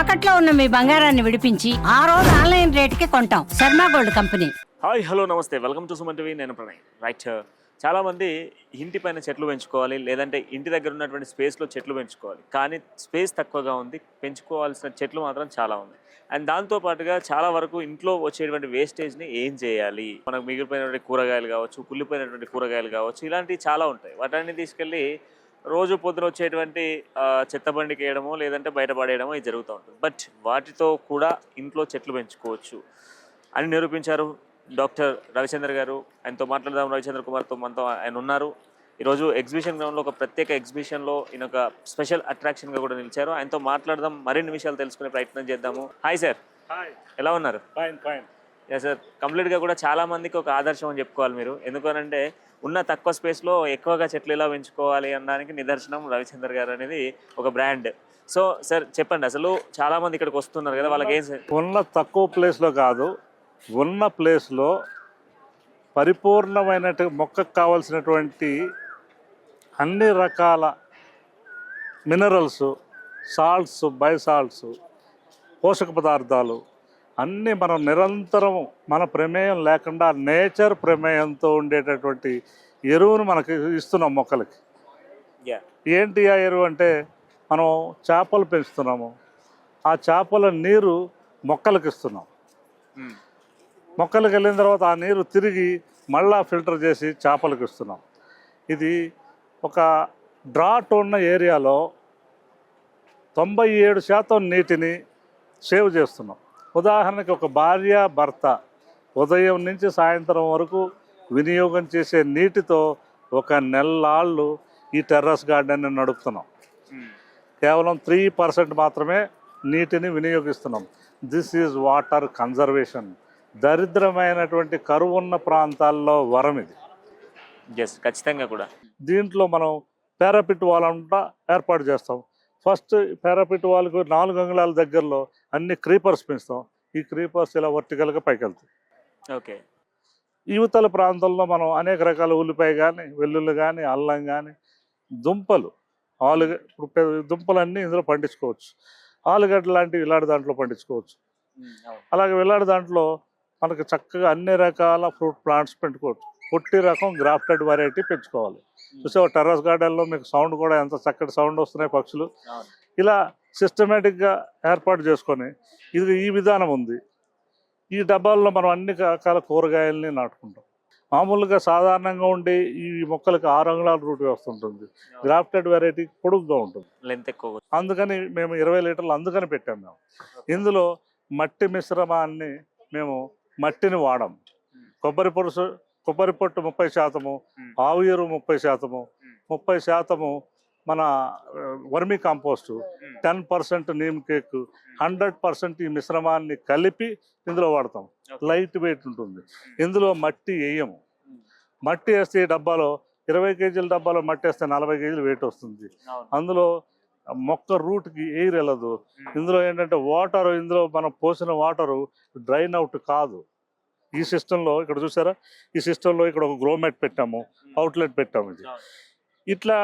తాకట్లో ఉన్న మీ బంగారాన్ని విడిపించి ఆ రోజు ఆన్లైన్ రేట్కి కొంటాం. Sharma gold company. Hi hello నమస్తే. Welcome to Suman TV. నేను ప్రణయ్. రైట్. చాలామంది ఇంటి పైన చెట్లు పెంచుకోవాలి లేదంటే ఇంటి దగ్గర ఉన్నటువంటి స్పేస్లో చెట్లు పెంచుకోవాలి. కానీ స్పేస్ తక్కువగా ఉంది పెంచుకోవాల్సిన చెట్లు మాత్రం చాలా ఉంది. అండ్ దాంతో పాటుగా చాలా వరకు ఇంట్లో వచ్చేటువంటి వేస్టేజ్ని ఏం చేయాలి? మనకు మిగిలిపోయినటువంటి కూరగాయలు కావచ్చు కుళ్ళిపోయినటువంటి కూరగాయలు కావచ్చు ఇలాంటివి చాలా ఉంటాయి. వాటన్ని తీసుకెళ్ళి రోజు పొద్దున వచ్చేటువంటి ఆ, చెత్త బండికి వేయడమో లేదంటే బయట పడేయడమో ఇది జరుగుతూ ఉంటుంది. బట్ వాటితో కూడా ఇంట్లో చెట్లు పెంచుకోవచ్చు అని నిరూపించారు డాక్టర్ రవిచంద్ర గారు. ఆయనతో మాట్లాడదాం. రవిచంద్ర కుమార్తో మనతో ఆయన ఉన్నారు. ఈరోజు ఎగ్జిబిషన్ గ్రౌండ్లో ఒక ప్రత్యేక ఎగ్జిబిషన్లో ఈయన ఒక స్పెషల్ అట్రాక్షన్గా కూడా నిలిచారు. ఆయనతో మాట్లాడదాం. మరిన్ని విషయాలు తెలుసుకునే ప్రయత్నం చేద్దాము. Hi sir. హాయ్. ఎలా ఉన్నారు? ఫైన్ ఫైన్ సార్ కంప్లీట్గా కూడా చాలా మందికి ఒక ఆదర్శం అని చెప్పుకోవాలి మీరు. ఎందుకనంటే ఉన్న తక్కువ స్పేస్లో ఎక్కువగా చెట్లు ఎలా పెంచుకోవాలి అనడానికి నిదర్శనం రవిచంద్ర గారు అనేది ఒక బ్రాండ్ సో సార్ చెప్పండి. అసలు చాలామంది ఇక్కడికి వస్తున్నారు కదా వాళ్ళకి ఏం ఉన్న తక్కువ ప్లేస్లో కాదు ఉన్న ప్లేస్లో పరిపూర్ణమైనటు మొక్కకు కావలసినటువంటి అన్ని రకాల మినరల్స్ సాల్ట్స్ బైసాల్ట్స్ పోషక పదార్థాలు అన్నీ మనం నిరంతరం మన ప్రమేయం లేకుండా నేచర్ ప్రమేయంతో ఉండేటటువంటి ఎరువును మనకి ఇస్తున్నాం మొక్కలకి. ఏంటి ఆ ఎరువు అంటే మనం చేపలు పెంచుతున్నాము. ఆ చేపల నీరు మొక్కలకు ఇస్తున్నాం. మొక్కలకు వెళ్ళిన తర్వాత ఆ నీరు తిరిగి మళ్ళా ఫిల్టర్ చేసి చేపలకు ఇస్తున్నాం. ఇది ఒక డ్రాట్ ఉన్న ఏరియాలో తొంభై ఏడు శాతం నీటిని సేవ్ చేస్తున్నాం. ఉదాహరణకి ఒక భార్య భర్త ఉదయం నుంచి సాయంత్రం వరకు వినియోగం చేసే నీటితో ఒక నెల్లాళ్ళు ఈ టెర్రస్ గార్డెన్ని నడుపుతున్నాం. కేవలం త్రీ పర్సెంట్ మాత్రమే నీటిని వినియోగిస్తున్నాం. దిస్ ఈజ్ వాటర్ కన్జర్వేషన్ దరిద్రమైనటువంటి కరువు ఉన్న ప్రాంతాల్లో వరం ఇది. ఎస్ ఖచ్చితంగా కూడా. దీంట్లో మనం పారాపిట్ వాల్ అంతా ఏర్పాటు చేస్తాం. ఫస్ట్ పారాపిట్ వాల్కు నాలుగు అంగుళాల దగ్గరలో అన్ని క్రీపర్స్ పెంచుతాం. ఈ క్రీపర్స్ ఇలా వర్టికల్గా పైకి వెళ్తాయి. ఓకే. యువతల ప్రాంతంలో మనం అనేక రకాల ఉల్లిపాయ కానీ వెల్లుల్లి కానీ అల్లం కానీ దుంపలు ఆలుగ దుంపలన్నీ ఇందులో పండించుకోవచ్చు. ఆలుగడ్డ లాంటివి ఇలాంటి దాంట్లో పండించుకోవచ్చు. అలాగే ఇలాంటి దాంట్లో మనకి చక్కగా అన్ని రకాల ఫ్రూట్ ప్లాంట్స్ పెంచుకోవచ్చు. పొట్టి రకం గ్రాఫ్టెడ్ వెరైటీ పెంచుకోవాలి. చూసే టెర్రస్ గార్డెన్లో మీకు సౌండ్ కూడా ఎంత చక్కటి సౌండ్ వస్తున్నాయి పక్షులు. ఇలా సిస్టమేటిక్గా ఏర్పాటు చేసుకొని ఇది ఈ విధానం ఉంది. ఈ డబ్బాల్లో మనం అన్ని రకాల కూరగాయలని నాటుకుంటాం. మామూలుగా సాధారణంగా ఉండే ఈ మొక్కలకి ఆరు అంగుళాల రూట్ వస్తుంటుంది గ్రాఫ్టెడ్ వెరైటీ పొడుగ్గా ఉంటుంది. లెంత్ ఎక్కువ అందుకని మేము ఇరవై లీటర్లు అందుకని పెట్టాం మేము. ఇందులో మట్టి మిశ్రమాన్ని మేము మట్టిని వాడం. కొబ్బరి పొడుసు కొబ్బరి పొట్టు ముప్పై శాతము. ఆవు ఎరువు ముప్పై శాతము ముప్పై శాతము మన vermicompost ten percent neem cake hundred percent ఈ మిశ్రమాన్ని కలిపి ఇందులో వాడతాం. లైట్ వెయిట్ ఉంటుంది. ఇందులో మట్టి వేయము. మట్టి వేస్తే డబ్బాలో ఇరవై కేజీల డబ్బాలో మట్టి వేస్తే నలభై కేజీలు వెయిట్ వస్తుంది. అందులో మొక్క రూట్కి ఎయిర్ వెళ్ళదు. ఇందులో ఏంటంటే వాటర్ ఇందులో మనం పోసిన వాటరు డ్రైన్ అవుట్ కాదు. ఈ సిస్టంలో ఇక్కడ చూసారా? ఈ సిస్టంలో ఇక్కడ ఒక గ్రోమెట్ పెట్టాము అవుట్లెట్ పెట్టాము ఇది. ఇట్లా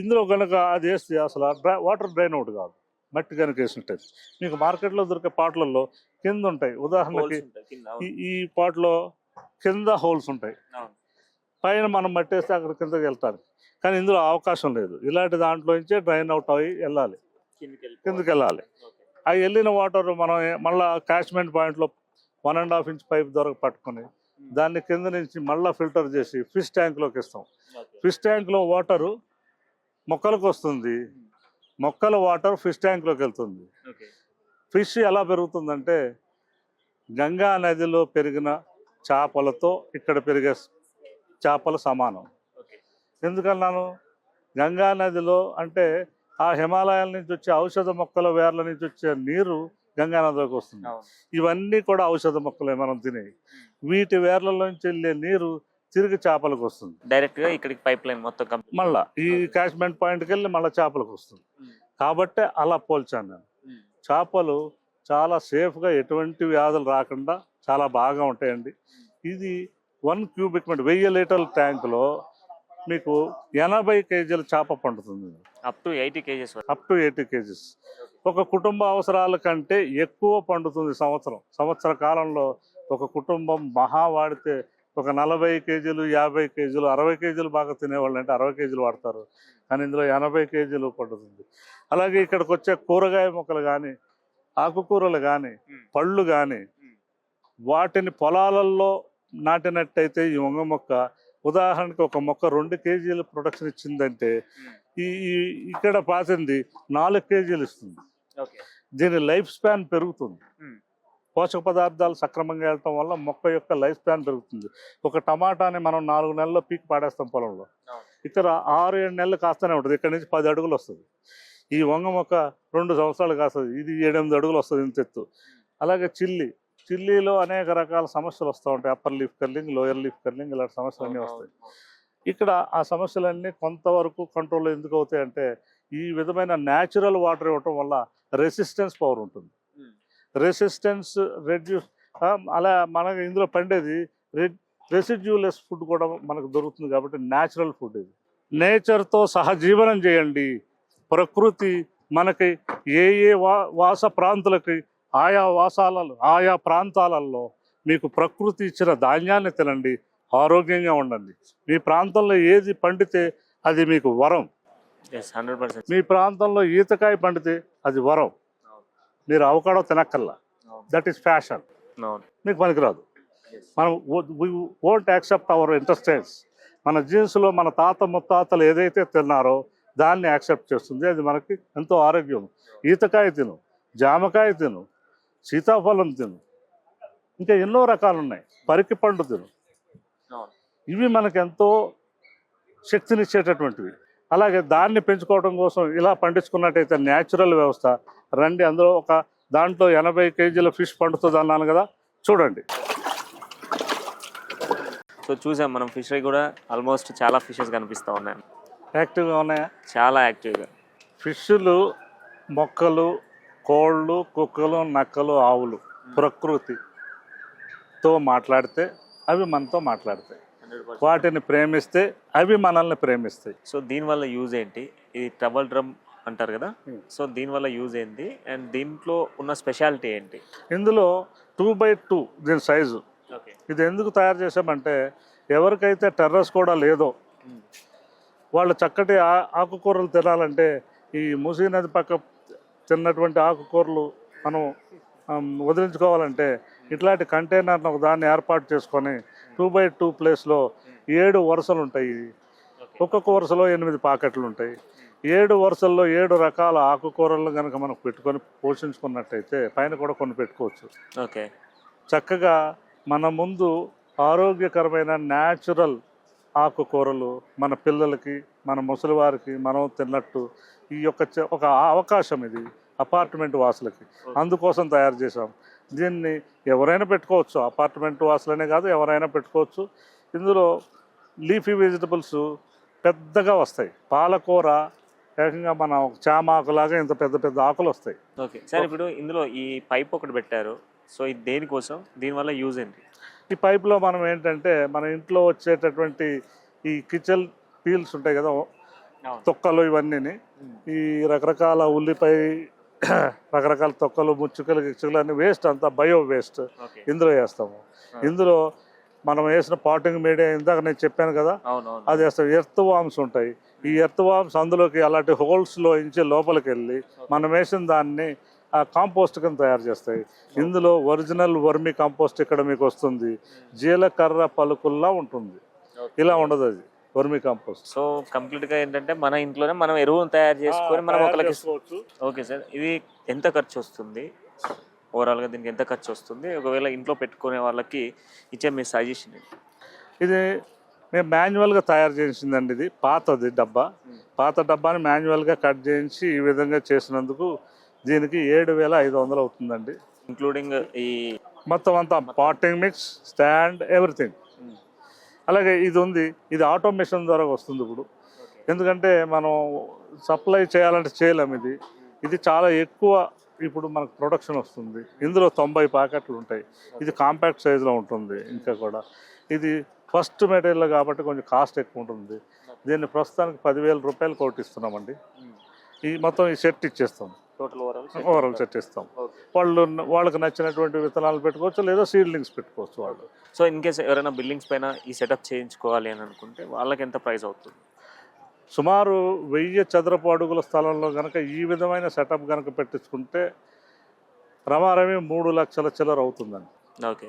ఇందులో కనుక అది వేస్తే అసలు వాటర్ డ్రైన్ అవుట్ కాదు మట్టి కనుక వేసినట్టయితే. మీకు మార్కెట్లో దొరికే పాటలలో కింద ఉంటాయి. ఉదాహరణకి ఈ పాట్లో కింద హోల్స్ ఉంటాయి. పైన మనం మట్టేస్తే అక్కడ కిందకి వెళ్తారు. కానీ ఇందులో అవకాశం లేదు. ఇలాంటి దాంట్లో నుంచే డ్రైన్ అవుట్ అయ్యి వెళ్ళాలి. కిందకి వెళ్ళాలి. ఆ వెళ్ళిన వాటర్ మనం మళ్ళా క్యాచ్మెంట్ పాయింట్లో one and half inch pipe ద్వారా పట్టుకొని దాన్ని కింద నుంచి మళ్ళీ ఫిల్టర్ చేసి ఫిష్ ట్యాంక్లోకి ఇస్తాం. ఫిష్ ట్యాంక్లో వాటరు మొక్కలకు వస్తుంది. మొక్కల వాటర్ ఫిష్ ట్యాంక్లోకి వెళ్తుంది. ఫిష్ ఎలా పెరుగుతుందంటే గంగా నదిలో పెరిగిన చేపలతో ఇక్కడ పెరిగే చేపలు సమానం. ఎందుకన్నాను? గంగా నదిలో అంటే ఆ హిమాలయాల నుంచి వచ్చే ఔషధ మొక్కల వేర్ల నుంచి వచ్చే నీరు గంగా నదిలోకి వస్తుంది ఇవన్నీ కూడా ఔషధ మొక్కలే మనం తినేవి వీటి వేర్లలోంచి వెళ్ళే నీరు తిరిగి చేపలకు వస్తుంది. డైరెక్ట్గా ఇక్కడికి పైప్ లైన్ మొత్తం మళ్ళా ఈ క్యాచ్మెంట్ పాయింట్కి వెళ్ళి మళ్ళీ చేపలకు వస్తుంది. కాబట్టే అలా పోల్చాను నేను. చేపలు చాలా సేఫ్గా ఎటువంటి వ్యాధులు రాకుండా చాలా బాగా ఉంటాయండి. ఇది వన్ క్యూబిక్ మీటర్ వెయ్యి లీటర్ల ట్యాంకులో మీకు ఎనభై కేజీల చేప పండుతుంది. Up to eighty kgs up to eighty kgs. ఒక కుటుంబ అవసరాల కంటే ఎక్కువ పండుతుంది సంవత్సరం. సంవత్సర కాలంలో ఒక కుటుంబం మహా వాడితే ఒక నలభై కేజీలు యాభై కేజీలు అరవై కేజీలు బాగా తినేవాళ్ళు అంటే అరవై కేజీలు వాడతారు. కానీ ఇందులో ఎనభై కేజీలు పండుతుంది. అలాగే ఇక్కడికి వచ్చే కూరగాయ మొక్కలు కానీ ఆకుకూరలు కానీ. పళ్ళు కానీ. వాటిని పొలాలలో నాటినట్టయితే ఈ వంగ మొక్క ఉదాహరణకి ఒక మొక్క రెండు కేజీల ప్రొడక్షన్ ఇచ్చిందంటే ఈ ఇక్కడ పాసింది నాలుగు కేజీలు ఇస్తుంది. దీని లైఫ్ స్పాన్ పెరుగుతుంది. పోషక పదార్థాలు సక్రమంగా వెళ్ళటం వల్ల మొక్క యొక్క లైఫ్ స్పాన్ పెరుగుతుంది. ఒక టమాటాని మనం నాలుగు నెలల్లో పీక్ పాడేస్తాం పొలంలో. ఇక్కడ ఆరు ఏడు నెలలు కాస్తూనే ఉంటుంది. ఇక్కడ నుంచి పది అడుగులు వస్తుంది. ఈ వంగ మొక్క రెండు సంవత్సరాలు కాస్తుంది. ఇది ఏడెనిమిది అడుగులు వస్తుంది ఇంత ఎత్తు. అలాగే చిల్లి. చిల్లీలో అనేక రకాల సమస్యలు వస్తూ ఉంటాయి. Upper leaf curling lower leaf curling ఇలాంటి సమస్యలు అన్నీ వస్తాయి. ఇక్కడ ఆ సమస్యలన్నీ కొంతవరకు కంట్రోల్ ఎందుకు అవుతాయి అంటే ఈ విధమైన న్యాచురల్ వాటర్ ఇవ్వటం వల్ల రెసిస్టెన్స్ పవర్ ఉంటుంది. రెసిస్టెన్స్ రెడ్యూస్ అలా మనకి ఇందులో పండేది రెడ్ రెసిడ్యూలెస్ ఫుడ్ కూడా మనకు దొరుకుతుంది కాబట్టి న్యాచురల్ ఫుడ్ ఇది. నేచర్తో సహజీవనం చేయండి. ప్రకృతి మనకి ఏ ఏ వా వాస ప్రాంతాలకి ఆయా వాసాలలో ఆయా ప్రాంతాలలో మీకు ప్రకృతి ఇచ్చిన ధాన్యాన్ని తినండి. ఆరోగ్యంగా ఉండండి. మీ ప్రాంతంలో ఏది పండితే అది మీకు వరం. మీ ప్రాంతంలో ఈతకాయ పండితే అది వరం. మీరు అవకాడో తినక్కల్లా దట్ ఈస్ ఫ్యాషన్ మీకు పనికిరాదు. మనం ఓంట్ యాక్సెప్ట్ అవర్ ఇంటర్స్టెన్స్ మన జీన్స్లో మన తాత ముత్తాతలు ఏదైతే తిన్నారో దాన్ని యాక్సెప్ట్ చేస్తుంది. అది మనకి ఎంతో ఆరోగ్యం. ఈతకాయ తిను జామకాయ తిను సీతాఫలం తిను. ఇంకా ఎన్నో రకాలు ఉన్నాయి పరికి పండు తిను. ఇవి మనకు ఎంతో శక్తినిచ్చేటటువంటివి. అలాగే దాన్ని పెంచుకోవడం కోసం ఇలా పండించుకున్నట్టయితే న్యాచురల్ వ్యవస్థ. రండి అందులో ఒక దాంట్లో ఎనభై కేజీల ఫిష్ పండుతుంది అన్నాను కదా చూడండి. సో చూసాం మనం ఫిషరీ కూడా ఆల్మోస్ట్ చాలా ఫిషెస్ కనిపిస్తూ ఉన్నాయి. యాక్టివ్గా ఉన్నాయా? చాలా యాక్టివ్గా. ఫిష్లు మొక్కలు కోళ్ళు కుక్కలు నక్కలు ఆవులు ప్రకృతితో మాట్లాడితే అవి మనతో మాట్లాడతాయి. వాటిని ప్రేమిస్తే అవి మనల్ని ప్రేమిస్తాయి. సో దీనివల్ల యూజ్ ఏంటి? ఇది ట్రబుల్ డ్రమ్ అంటారు కదా? Hmm. సో దీనివల్ల యూజ్ ఏంటి? అండ్ దీంట్లో ఉన్న స్పెషాలిటీ ఏంటి? ఇందులో టూ బై టూ దీని సైజు. ఓకే. ఇది ఎందుకు తయారు చేసామంటే ఎవరికైతే టెర్రస్ కూడా లేదో వాళ్ళు చక్కటి ఆ- ఆకుకూరలు తినాలంటే ఈ మూసీ నది పక్క తిన్నటువంటి ఆకుకూరలు మనం వదిలించుకోవాలంటే ఇట్లాంటి కంటైనర్ను ఒక దాన్ని ఏర్పాటు చేసుకొని టూ బై టూ ప్లేస్లో ఏడు వరుసలు ఉంటాయి. ఒక్కొక్క వరుసలో ఎనిమిది పాకెట్లు ఉంటాయి. ఏడు వరుసల్లో ఏడు రకాల ఆకుకూరలను కనుక మనం పెట్టుకొని పోషించుకున్నట్టయితే పైన కూడా కొన్ని పెట్టుకోవచ్చు. ఓకే. చక్కగా మన ముందు ఆరోగ్యకరమైన న్యాచురల్ ఆకుకూరలు మన పిల్లలకి మన ముసలివారికి మనం తిన్నట్టు ఈ యొక్క ఒక అవకాశం ఇది. అపార్ట్మెంట్ వాసులకి. అందుకోసం తయారు చేసాం దీన్ని ఎవరైనా పెట్టుకోవచ్చు. అపార్ట్మెంట్ వాసులనే కాదు ఎవరైనా పెట్టుకోవచ్చు. ఇందులో లీఫీ వెజిటబుల్స్ పెద్దగా వస్తాయి. పాలకూర ఏకంగా మన చామాకులాగా ఇంత పెద్ద పెద్ద ఆకులు వస్తాయి. ఓకే. సార్ ఇప్పుడు ఇందులో ఈ పైప్ ఒకటి పెట్టారు. సో ఇది దేనికోసం? దీనివల్ల యూజ్ ఏంటి? ఈ పైప్లో మనం ఏంటంటే మన ఇంట్లో వచ్చేటటువంటి ఈ కిచెన్ పీల్స్ ఉంటాయి కదా తొక్కలు ఇవన్నీని. ఈ రకరకాల ఉల్లిపాయ రకరకాల తొక్కలు ముచ్చుకలు గిచ్చుకలు అన్ని వేస్ట్ అంతా బయో వేస్ట్ ఇందులో వేస్తాము. ఇందులో మనం వేసిన పాటింగ్ మీడియా ఇందాక నేను చెప్పాను కదా అది వేస్తాం ఎర్త్ వామ్స్ ఉంటాయి. ఈ ఎర్త్ వామ్స్ అందులోకి అలాంటి హోల్స్లో ఇంచి లోపలికి వెళ్ళి మనం వేసిన దాన్ని ఆ కాంపోస్ట్ కింద తయారు చేస్తాయి. ఇందులో ఒరిజినల్ వర్మి కాంపోస్ట్ ఇక్కడ మీకు వస్తుంది. జీలకర్ర పలుకుల్లా ఉంటుంది. ఇలా ఉండదు అది. వర్మి కాంపోస్ట్. సో కంప్లీట్గా ఏంటంటే మన ఇంట్లోనే మనం ఎరువును తయారు చేసుకొని మనం ఒకరికి ఓకే సార్. ఇది ఎంత ఖర్చు వస్తుంది? ఓవరాల్గా దీనికి ఎంత ఖర్చు వస్తుంది? ఒకవేళ ఇంట్లో పెట్టుకునే వాళ్ళకి ఇచ్చే మీ సజెషన్ ఇది మేము మాన్యువల్గా తయారు చేసిందండి ఇది. పాతది డబ్బా. పాత డబ్బాని మాన్యువల్గా కట్ చేయించి ఈ విధంగా చేసినందుకు దీనికి ఏడు వేల ఐదు వందలు అవుతుందండి. ఇంక్లూడింగ్ ఈ మొత్తం అంతా పాటింగ్ మిక్స్ స్టాండ్ ఎవ్రీథింగ్ అలాగే ఇది ఉంది ఇది ఆటోమేషన్ ద్వారా వస్తుంది ఇప్పుడు. ఎందుకంటే మనం సప్లై చేయాలంటే చేయలేం ఇది. ఇది చాలా ఎక్కువ ఇప్పుడు మనకు ప్రొడక్షన్ వస్తుంది. ఇందులో తొంభై ప్యాకెట్లు ఉంటాయి. ఇది కాంపాక్ట్ సైజులో ఉంటుంది ఇంకా కూడా. ఇది ఫస్ట్ మెటీరియల్ కాబట్టి కొంచెం కాస్ట్ ఎక్కువ ఉంటుంది. దీన్ని ప్రస్తుతానికి పదివేల రూపాయలు కోటిస్తున్నామండి. ఈ మొత్తం ఈ సెట్ ఇచ్చేస్తాం. ఓవరాల్ సెట్ ఇస్తాం వాళ్ళు వాళ్ళకి నచ్చినటువంటి విత్తనాలు పెట్టుకోవచ్చు లేదా సీడ్లింగ్స్ పెట్టుకోవచ్చు వాళ్ళు. సో ఇన్ కేస్ ఎవరైనా బిల్డింగ్స్ పైన ఈ సెటప్ చేయించుకోవాలి అని అనుకుంటే వాళ్ళకి ఎంత ప్రైస్ అవుతుంది? సుమారు వెయ్యి చదరపు అడుగుల స్థలంలో కనుక ఈ విధమైన సెటప్ కనుక పెట్టించుకుంటే రమారమి మూడు లక్షల చిల్లర అవుతుందండి. ఓకే.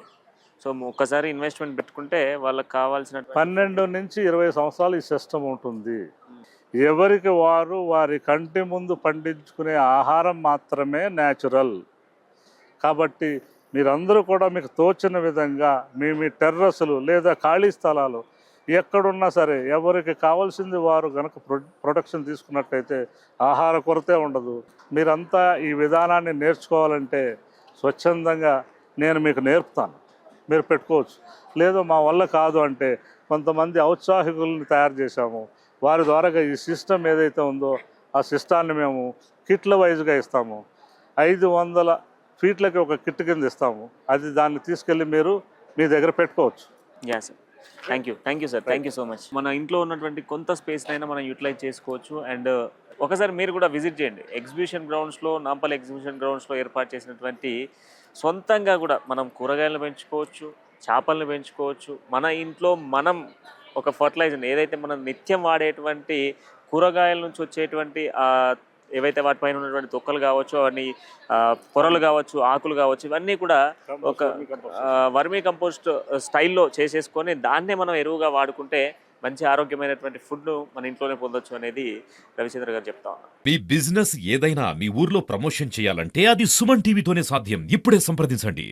సో ఒక్కసారి ఇన్వెస్ట్మెంట్ పెట్టుకుంటే వాళ్ళకి కావాల్సిన పన్నెండు నుంచి ఇరవై సంవత్సరాలు ఈ సిస్టమ్ ఉంటుంది. ఎవరికి వారు వారి కంటి ముందు పండించుకునే ఆహారం మాత్రమే న్యాచురల్ కాబట్టి మీరందరూ కూడా మీకు తోచిన విధంగా మీ మీ టెర్రస్లు లేదా ఖాళీ స్థలాలు ఎక్కడున్నా సరే ఎవరికి కావాల్సింది వారు కనుక ప్రొ తీసుకున్నట్టయితే ఆహార కొరతే ఉండదు. మీరంతా ఈ విధానాన్ని నేర్చుకోవాలంటే స్వచ్ఛందంగా నేను మీకు నేర్పుతాను. మీరు పెట్టుకోవచ్చు. లేదు మా వల్ల కాదు అంటే కొంతమంది ఔత్సాహికులను తయారు చేశాము. వారి ద్వారా ఈ సిస్టమ్ ఏదైతే ఉందో ఆ సిస్టాన్ని మేము కిట్ల వైజ్గా ఇస్తాము. ఐదు వందల ఫీట్లకి ఒక కిట్ కింద ఇస్తాము. అది దాన్ని తీసుకెళ్ళి మీరు మీ దగ్గర పెట్టుకోవచ్చు. Yeah sir thank you thank you sir thank you so much మన ఇంట్లో ఉన్నటువంటి కొంత స్పేస్ అయినా మనం యూటిలైజ్ చేసుకోవచ్చు. అండ్ ఒకసారి మీరు కూడా విజిట్ చేయండి. ఎగ్జిబిషన్ గ్రౌండ్స్లో నాంపల్ ఎగ్జిబిషన్ గ్రౌండ్స్లో ఏర్పాటు చేసినటువంటి సొంతంగా కూడా మనం కూరగాయలను పెంచుకోవచ్చు చేపలను పెంచుకోవచ్చు. మన ఇంట్లో మనం ఒక ఫర్టిలైజర్ ఏదైతే మనం నిత్యం వాడేటువంటి కూరగాయల నుంచి వచ్చేటువంటి ఆ ఏవైతే వాటిపైన ఉన్నటువంటి తొక్కలు కావచ్చు అవన్నీ పొరలు కావచ్చు ఆకులు కావచ్చు ఇవన్నీ కూడా ఒక వర్మీ కంపోస్ట్. స్టైల్లో చేసేసుకొని దాన్నే మనం ఎరువుగా వాడుకుంటే మంచి ఆరోగ్యమైనటువంటి ఫుడ్ మన ఇంట్లోనే పొందొచ్చు అనేది రవిచంద్ర గారు చెప్తా ఉన్నారు. మీ బిజినెస్ ఏదైనా మీ ఊర్లో ప్రమోషన్ చేయాలంటే అది సుమన్ టీవీతోనే సాధ్యం. ఇప్పుడే సంప్రదించండి.